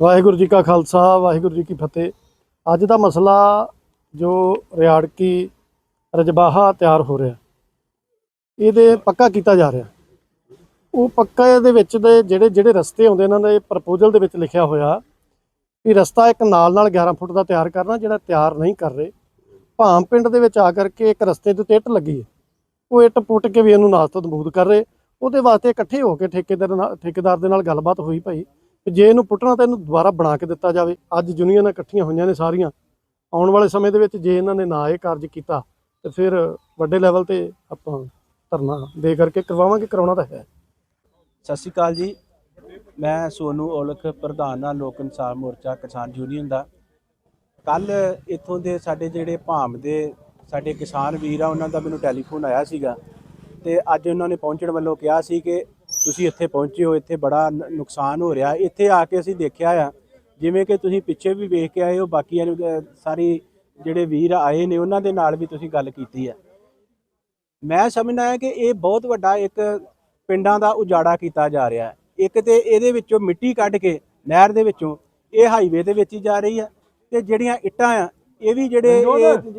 ਵਾਹਿਗੁਰੂ ਜੀ ਕਾ ਖਾਲਸਾ, ਵਾਹਿਗੁਰੂ ਜੀ ਕੀ ਫਤਿਹ। ਅੱਜ ਦਾ ਮਸਲਾ ਜੋ ਰਿਆੜਕੀ ਰਜਬਾਹਾ ਤਿਆਰ ਹੋ ਰਿਹਾ, ਇਹਦੇ ਪੱਕਾ ਕੀਤਾ ਜਾ ਰਿਹਾ। ਉਹ ਪੱਕਾ ਇਹਦੇ ਵਿੱਚ ਦੇ ਜਿਹੜੇ ਜਿਹੜੇ ਰਸਤੇ ਆਉਂਦੇ ਇਹਨਾਂ ਨੇ ਪ੍ਰਪੋਜ਼ਲ ਦੇ ਵਿੱਚ ਲਿਖਿਆ ਹੋਇਆ ਵੀ ਰਸਤਾ ਇੱਕ ਨਾਲ ਨਾਲ 11 ਫੁੱਟ ਦਾ ਤਿਆਰ ਕਰਨਾ, ਜਿਹੜਾ ਤਿਆਰ ਨਹੀਂ ਕਰ ਰਹੇ। ਭਾਮ ਪਿੰਡ ਦੇ ਵਿੱਚ ਆ ਕਰਕੇ ਇੱਕ ਰਸਤੇ ਦੇ ਉੱਤੇ ਇੱਟ ਲੱਗੀ ਹੈ। ਉਹ ਇੱਟ ਪੁੱਟ ਕੇ ਵੀ ਇਹਨੂੰ ਨਾਸ਼ਤ ਤੋਂ ਕਰ ਰਹੇ। ਉਹਦੇ ਵਾਸਤੇ ਇਕੱਠੇ ਹੋ ਕੇ ਠੇਕੇਦਾਰ ਨਾਲ, ਠੇਕੇਦਾਰ ਦੇ ਨਾਲ ਗੱਲਬਾਤ ਹੋਈ ਭਾਈ। ਕਿ ਜੇ ਇਹਨੂੰ ਪੁੱਟਣਾ ਤਾਂ ਇਹਨੂੰ ਦੁਬਾਰਾ ਬਣਾ ਕੇ ਦਿੱਤਾ ਜਾਵੇ। ਅੱਜ ਯੂਨੀਅਨਾਂ ਇਕੱਠੀਆਂ ਹੋਈਆਂ ਨੇ ਸਾਰੀਆਂ। ਆਉਣ ਵਾਲੇ ਸਮੇਂ ਦੇ ਵਿੱਚ ਜੇ ਇਹਨਾਂ ਨੇ ਨਾ ਇਹ ਕਾਰਜ ਕੀਤਾ, ਤੇ ਫਿਰ ਵੱਡੇ ਲੈਵਲ ਤੇ ਆਪਾਂ ਧਰਨਾ ਦੇ ਕਰਕੇ ਕਰਵਾਵਾਂਗੇ, ਕਰਾਉਣਾ ਤਾਂ ਹੈ। ਸਤਿ ਸ਼੍ਰੀ ਅਕਾਲ ਜੀ। ਮੈਂ ਸੋਨੂ ਔਲਖ, ਪ੍ਰਧਾਨ ਆ ਲੋਕ ਇਨਸਾਫ ਮੋਰਚਾ ਕਿਸਾਨ ਯੂਨੀਅਨ ਦਾ। ਕੱਲ ਇੱਥੋਂ ਦੇ ਸਾਡੇ ਜਿਹੜੇ ਭਾਮ ਦੇ ਸਾਡੇ ਕਿਸਾਨ ਵੀਰ ਆ, ਉਹਨਾਂ ਦਾ ਮੈਨੂੰ ਟੈਲੀਫੋਨ ਆਇਆ ਸੀਗਾ। ਤੇ ਅੱਜ ਉਹਨਾਂ ਨੇ ਪਹੁੰਚਣ ਵੱਲੋਂ ਕਿਹਾ ਸੀ ਕਿ ਤੁਸੀਂ ਇੱਥੇ ਪਹੁੰਚੇ ਹੋ ਇੱਥੇ ਬੜਾ ਨੁਕਸਾਨ ਹੋ ਰਿਹਾ। ਇੱਥੇ ਆ ਕੇ ਅਸੀਂ ਦੇਖਿਆ ਆ ਜਿਵੇਂ ਕਿ ਤੁਸੀਂ ਪਿੱਛੇ ਵੀ ਵੇਖ ਕੇ ਆਏ ਹੋ ਬਾਕੀਆਂ ਸਾਰੀ ਜਿਹੜੇ ਵੀਰ ਆਏ ਨੇ ਉਹਨਾਂ ਦੇ ਨਾਲ ਵੀ ਤੁਸੀਂ ਗੱਲ ਕੀਤੀ ਹੈ ਮੈਂ ਸਮਝਦਾ ਹਾਂ ਕਿ ਇਹ ਬਹੁਤ ਵੱਡਾ ਇੱਕ ਪਿੰਡਾਂ ਦਾ ਉਜਾੜਾ ਕੀਤਾ ਜਾ ਰਿਹਾ ਹੈ। ਇੱਕ ਤੇ ਇਹਦੇ ਵਿੱਚੋਂ ਮਿੱਟੀ ਕੱਢ ਕੇ ਨਹਿਰ ਦੇ ਵਿੱਚੋਂ ਇਹ ਹਾਈਵੇ ਦੇ ਵਿੱਚ ਹੀ ਜਾ ਰਹੀ ਹੈ ਤੇ ਜਿਹੜੀਆਂ ਇੱਟਾਂ ਆ ਇਹ ਵੀ ਜਿਹੜੇ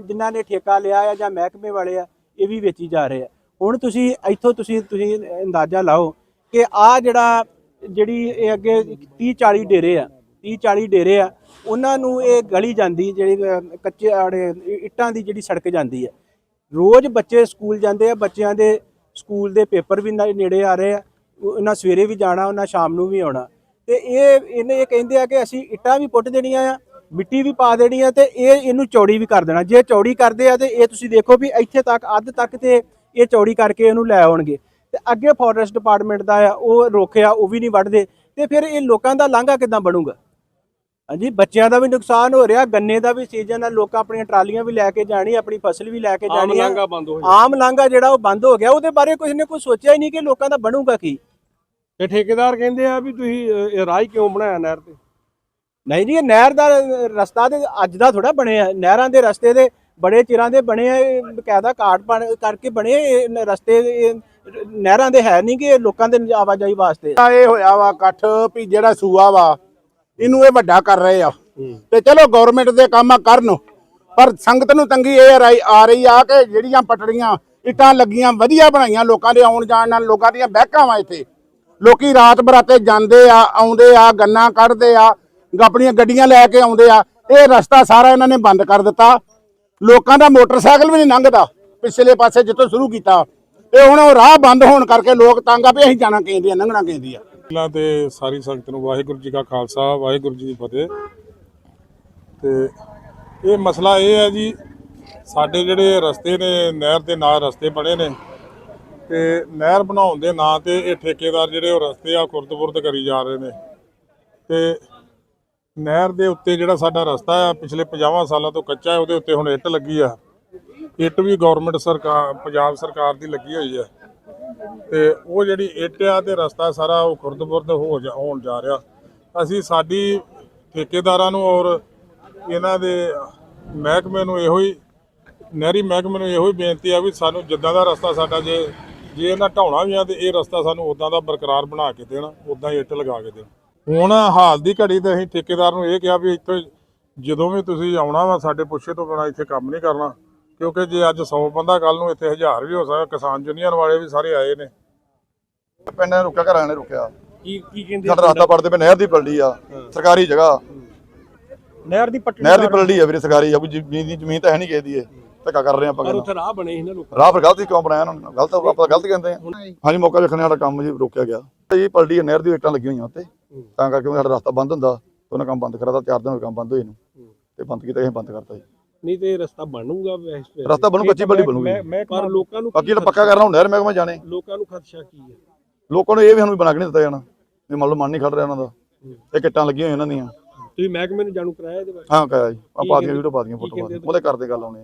ਜਿਨ੍ਹਾਂ ਨੇ ਠੇਕਾ ਲਿਆ ਆ ਜਾਂ ਮਹਿਕਮੇ ਵਾਲੇ ਆ ਇਹ ਵੀ ਵੇਚੀ ਜਾ ਰਹੇ ਆ। ਹੁਣ ਤੁਸੀਂ ਇੱਥੋਂ ਤੁਸੀਂ ਤੁਸੀਂ ਅੰਦਾਜ਼ਾ ਲਾਓ ਕਿ ਆ ਜਿਹੜਾ ਜਿਹੜੀ ਇਹ ਅੱਗੇ 30 40 ਡੇਰੇ ਆ 30 40 ਡੇਰੇ ਆ, ਉਹਨਾਂ ਨੂੰ ਇਹ ਗਲੀ ਜਾਂਦੀ, ਜਿਹੜੀ ਕੱਚੇ ਆੜੇ, ਇੱਟਾਂ ਦੀ ਜਿਹੜੀ ਸੜਕ ਜਾਂਦੀ ਹੈ ਰੋਜ਼ ਬੱਚੇ ਸਕੂਲ ਜਾਂਦੇ ਆ, ਬੱਚਿਆਂ ਦੇ ਸਕੂਲ ਦੇ ਪੇਪਰ ਵੀ ਨੇੜੇ ਆ ਰਹੇ ਆ ਉਹ- ਉਹਨਾਂ ਸਵੇਰੇ ਵੀ ਜਾਣਾ, ਉਹਨਾਂ ਸ਼ਾਮ ਨੂੰ ਵੀ ਆਉਣਾ। ਤੇ ਇਹ, ਇਹਨੇ ਇਹ ਕਹਿੰਦੇ ਆ ਕਿ ਅਸੀਂ ਇੱਟਾਂ ਵੀ ਪੁੱਟ ਦੇਣੀਆਂ ਆ, ਮਿੱਟੀ ਵੀ ਪਾ ਦੇਣੀ ਆ ਤੇ ਇਹ ਇਹਨੂੰ ਚੌੜੀ ਵੀ ਕਰ ਦੇਣਾ। ਜੇ ਚੌੜੀ ਕਰਦੇ ਆ ਤੇ ਇਹ ਤੁਸੀਂ ਦੇਖੋ ਵੀ ਇੱਥੇ ਤੱਕ, ਅੱਧ ਤੱਕ ਤੇ ਇਹ ਚੌੜੀ ਕਰਕੇ ਇਹਨੂੰ ਲੈ ਆਉਣਗੇ। ਤੇ ਅੱਗੇ ਫੋਰੈਸਟ ਡਿਪਾਰਟਮੈਂਟ ਦਾ ਆ ਉਹ ਰੋਕਿਆ ਉਹ ਵੀ ਨਹੀਂ ਵੱਢਦੇ। ਤੇ ਫਿਰ ਇਹ ਲੋਕਾਂ ਦਾ ਲਾਂਘਾ ਕਿੱਦਾਂ ਬਣੂਗਾ? ਹਾਂਜੀ ਬੱਚਿਆਂ ਦਾ ਵੀ ਨੁਕਸਾਨ ਹੋ ਰਿਹਾ ਗੰਨੇ ਦਾ ਵੀ ਸੀਜ਼ਨ ਆ ਲੋਕ ਆਪਣੀਆਂ ਟਰਾਲੀਆਂ ਵੀ ਲੈ ਕੇ ਜਾਣੀ ਆਪਣੀ ਫਸਲ ਵੀ ਲੈ ਕੇ ਜਾਣੀ ਆ। ਬੰਦ ਹੋ ਆਮ ਲਾਂਘਾ ਜਿਹੜਾ ਉਹ ਬੰਦ ਹੋ ਗਿਆ ਉਹਦੇ ਬਾਰੇ ਕੁਝ ਨੇ ਕੋਈ ਸੋਚਿਆ ਹੀ ਨਹੀਂ ਕਿ ਲੋਕਾਂ ਦਾ ਬਣੂਗਾ ਕੀ। ਤੇ ਠੇਕੇਦਾਰ ਕਹਿੰਦੇ ਆ ਵੀ ਤੁਸੀਂ ਇਹ ਰਾਹ ਕਿਉਂ ਬਣਾਇਆ ਨਹਿਰ ਤੇ? ਨਹੀਂ ਜੀ ਇਹ ਨਹਿਰ ਦਾ ਰਸਤਾ ਤੇ ਅੱਜ ਦਾ ਥੋੜਾ ਬਣਿਆ। ਨਹਿਰਾਂ ਦੇ ਰਸਤੇ ਦੇ ਬੜੇ ਚਿਰਾਂ ਦੇ ਬਣੇ ਆ ਇਹ ਬਕਾਇਦਾ ਕਾਟ ਬਣ ਕਰਕੇ ਬਣੇ ਰਸਤੇ ਨਹਿਰਾਂ ਦੇ ਹੈ ਨਹੀਂ ਕਿ ਲੋਕਾਂ ਦੇ ਆਵਾਜਾਈ ਵਾਸਤੇ। ਆ ਇਹ ਹੋਇਆ ਵਾ ਇਕੱਠ ਵੀ ਜਿਹੜਾ ਸੂਆ ਵਾ ਇਹਨੂੰ ਇਹ ਵੱਡਾ ਕਰ ਰਹੇ ਆ। ਤੇ ਚਲੋ ਗਵਰਨਮੈਂਟ ਦੇ ਕੰਮ ਆ ਕਰਨ ਪਰ ਸੰਗਤ ਨੂੰ ਤੰਗੀ ਇਹ ਆ ਰਹੀ ਆ ਕਿ ਜਿਹੜੀਆਂ ਪਟੜੀਆਂ ਇੱਟਾਂ ਲੱਗੀਆਂ ਵਧੀਆ ਬਣਾਈਆਂ ਲੋਕਾਂ ਦੇ ਆਉਣ ਜਾਣ ਨਾਲ ਲੋਕਾਂ ਦੀਆਂ ਬਹਿਕਾਂ ਵਾ ਇੱਥੇ। ਲੋਕੀ ਰਾਤ ਬਰਾਤੇ ਜਾਂਦੇ ਆ ਆਉਂਦੇ ਆ ਗੰਨਾ ਕੱਢਦੇ ਆ ਆਪਣੀਆਂ ਗੱਡੀਆਂ ਲੈ ਕੇ ਆਉਂਦੇ ਆ। ਇਹ ਰਸਤਾ ਸਾਰਾ ਇਹਨਾਂ ਨੇ ਬੰਦ ਕਰ ਦਿੱਤਾ। ਲੋਕਾਂ ਦਾ ਮੋਟਰਸਾਈਕਲ ਵੀ ਨਹੀਂ ਲੰਘਦਾ ਪਿਛਲੇ ਪਾਸੇ ਜਿੱਥੋਂ ਸ਼ੁਰੂ ਕੀਤਾ ਤੇ ਹੁਣ ਉਹ ਰਾਹ ਬੰਦ ਹੋਣ ਕਰਕੇ ਲੋਕ ਤੰਗ ਆ ਵੀ ਅਸੀਂ ਜਾਣਾ ਕਹਿੰਦੇ ਆ, ਲੰਘਣਾ ਕਹਿੰਦੇ ਆ। ਪਹਿਲਾਂ ਤੇ ਸਾਰੀ ਸੰਗਤ ਨੂੰ ਵਾਹਿਗੁਰੂ ਜੀ ਕਾ ਖਾਲਸਾ, ਵਾਹਿਗੁਰੂ ਜੀ ਦੀ ਫਤਿਹ। ਤੇ ਇਹ ਮਸਲਾ ਇਹ ਹੈ ਜੀ, ਸਾਡੇ ਜਿਹੜੇ ਰਸਤੇ ਨੇ, ਨਹਿਰ ਦੇ ਨਾਲ ਰਸਤੇ ਬਣੇ ਨੇ। ਤੇ ਨਹਿਰ ਬਣਾਉਣ ਦੇ ਨਾਂ ਤੇ ਇਹ ਠੇਕੇਦਾਰ ਜਿਹੜੇ ਉਹ ਰਸਤੇ ਆ ਖੁਰਦ-ਬੁਰਦ ਕਰੀ ਜਾ ਰਹੇ ਨੇ। ਤੇ ਨਹਿਰ ਦੇ ਉੱਤੇ ਜਿਹੜਾ ਸਾਡਾ ਰਸਤਾ ਆ, ਪਿਛਲੇ 50 ਸਾਲਾਂ ਤੋਂ ਕੱਚਾ ਹੈ, ਉਹਦੇ ਉੱਤੇ ਹੁਣ ਇੱਟ ਲੱਗੀ ਆ। ਇੱਟ ਵੀ ਗਵਰਨਮੈਂਟ ਸਰਕਾਰ, ਪੰਜਾਬ ਸਰਕਾਰ ਦੀ ਲੱਗੀ ਹੋਈ ਆ। ਤੇ ਉਹ ਜਿਹੜੀ ਇੱਟ ਆ ਤੇ ਰਸਤਾ ਸਾਰਾ ਉਹ ਖੁਰਦ-ਬੁਰਦ ਹੋ ਜਾ, ਹੋਣ ਜਾ ਰਿਹਾ। ਅਸੀਂ ਸਾਡੀ ਠੇਕੇਦਾਰਾਂ ਨੂੰ ਔਰ ਇਹਨਾਂ ਦੇ ਮਹਿਕਮੇ ਨੂੰ ਇਹੋ ਹੀ, ਨਹਿਰੀ ਮਹਿਕਮੇ ਨੂੰ ਇਹੋ ਹੀ ਬੇਨਤੀ ਆ ਵੀ ਸਾਨੂੰ ਜਿੱਦਾਂ ਦਾ ਰਸਤਾ ਸਾਡਾ ਜੇ ਜੇ ਇਹਨਾਂ ਢਾਉਣਾ ਵੀ ਆ ਤੇ ਇਹ ਰਸਤਾ ਸਾਨੂੰ ਉਦਾਂ ਦਾ ਬਰਕਰਾਰ ਬਣਾ ਕੇ ਦੇਣ ਉਦਾਂ ਹੀ ਇੱਟ ਲਗਾ ਕੇ ਦੇਣ। ਹੁਣ ਹਾਲ ਦੀ ਘੜੀ ਤੇ ਅਸੀਂ ਠੇਕੇਦਾਰ ਨੂੰ ਇਹ ਕਿਹਾ ਵੀ ਇੱਥੇ ਜਦੋਂ ਵੀ ਤੁਸੀਂ ਆਉਣਾ ਵਾ ਸਾਡੇ ਪੁੱਛੇ ਤੋਂ ਬਿਨਾਂ ਇੱਥੇ ਕੰਮ ਨਹੀਂ ਕਰਨਾ ਕਿਉਂਕਿ ਜੇ ਅੱਜ 100 ਬੰਦਾ ਕੱਲ ਨੂੰ ਇੱਥੇ 1000 ਵੀ ਹੋ ਸਕਦਾ ਕਿਸਾਨ ਯੂਨੀਅਨ ਵਾਲੇ ਵੀ ਸਾਰੇ ਆਏ ਨੇ। ਪਿੰਡ ਨੇ ਰੁਕਿਆ ਘਰਾਂ ਨੇ ਰੁਕਿਆ। ਕੀ ਕੀ ਕਹਿੰਦੇ ਸਾਡਾ ਰਸਤਾ ਪੜਦੇ ਪਏ ਨਹਿਰ ਦੀ ਪਲੜੀ ਆ ਸਰਕਾਰੀ ਜਗ੍ਹਾ। ਨਹਿਰ ਦੀ ਪੱਟੀ ਨਹਿਰ ਦੀ ਪਲੜੀ ਆ ਵੀਰੇ ਸਰਕਾਰੀ ਆ ਕੋਈ ਜ਼ਮੀਨ ਦੀ ਜ਼ਮੀਨ ਤਾਂ ਹੈ ਨਹੀਂ ਕਿਸੇ ਦੀ ਇਹ। ਧੱਕਾ ਕਰ ਰਹੇ ਆ ਆਪਾਂ ਪਰ ਉੱਥੇ ਰਾਹ ਬਣੇ ਸੀ ਨਾ ਲੋਕਾਂ ਰਾਹ ਫਿਰ ਗਲਤੀ ਕਿਉਂ ਬਣਾਇਆ ਉਹਨਾਂ ਨੇ? ਗਲਤ ਆਪਾਂ ਗਲਤ ਕਹਿੰਦੇ ਆ। ਹਾਂਜੀ ਮੌਕਾ ਵੇਖਣ ਸਾਡਾ ਕੰਮ ਜੀ ਰੋਕਿਆ ਗਿਆ। ਇਹ ਪਲੜੀ ਆ, ਨਹਿਰ ਦੀ ਇੱਟਾਂ ਲੱਗੀਆਂ ਹੋਈਆਂ ਉੱਤੇ। ਤਾਂ ਕਰਕੇ ਸਾਡਾ ਰਸਤਾ ਬੰਦ ਹੁੰਦਾ ਤੇ ਉਹਨਾਂ ਕੰਮ ਬੰਦ ਕਰਾਤਾ ਚਾਰ ਦਿਨ ਹੋਏ ਕੰਮ ਬੰਦ ਹੋਏ ਨੂੰ ਤੇ ਬੰਦ ਕੀਤਾ ਅਸੀਂ ਬੰਦ ਕਰਤਾ ਜੀ। ਨਹੀਂ ਤੇ ਰਸਤਾ ਬਣੂਗਾ ਵੈਸੇ ਰਸਤਾ ਬਣੂ, ਕੱਚੀ ਪੱਲੀ ਬਣੂਗੀ। ਪਰ ਲੋਕਾਂ ਨੂੰ ਬਾਕੀ ਜਿਹੜਾ ਪੱਕਾ ਕਰਨਾ ਹੁਣ ਨਹਿਰ ਮਹਿਕਮਾ ਜਾਣੇ ਲੋਕਾਂ ਨੂੰ ਖਦਸ਼ਾ ਕੀ ਹੈ? ਲੋਕਾਂ ਨੂੰ ਇਹ ਵੀ ਸਾਨੂੰ ਬਣਾ ਕੇ ਨਹੀਂ ਦਿੱਤਾ ਜਾਣਾ ਵੀ ਮੰਨ ਲਓ ਮਨ ਨਹੀਂ ਖੜ ਰਿਹਾ ਉਹਨਾਂ ਦਾ ਇਹ ਕਿੱਟਾਂ ਲੱਗੀਆਂ ਹੋਈਆਂ ਇਹਨਾਂ ਦੀਆਂ। ਤੁਸੀਂ ਮਹਿਕਮੇ ਨੂੰ ਜਾਣੂ ਕਰਾਇਆ ਇਹਦੇ ਬਾਰੇ? ਹਾਂ ਕਰਿਆ ਜੀ। ਆ ਕੀ ਪਾ ਦੀਆਂ ਵੀਡੀਓ ਪਾ ਦੀਆਂ ਫੋਟੋਆਂ। ਉਹਦੇ ਕਰਦੇ ਗੱਲ ਆਉਣੇ ਆ।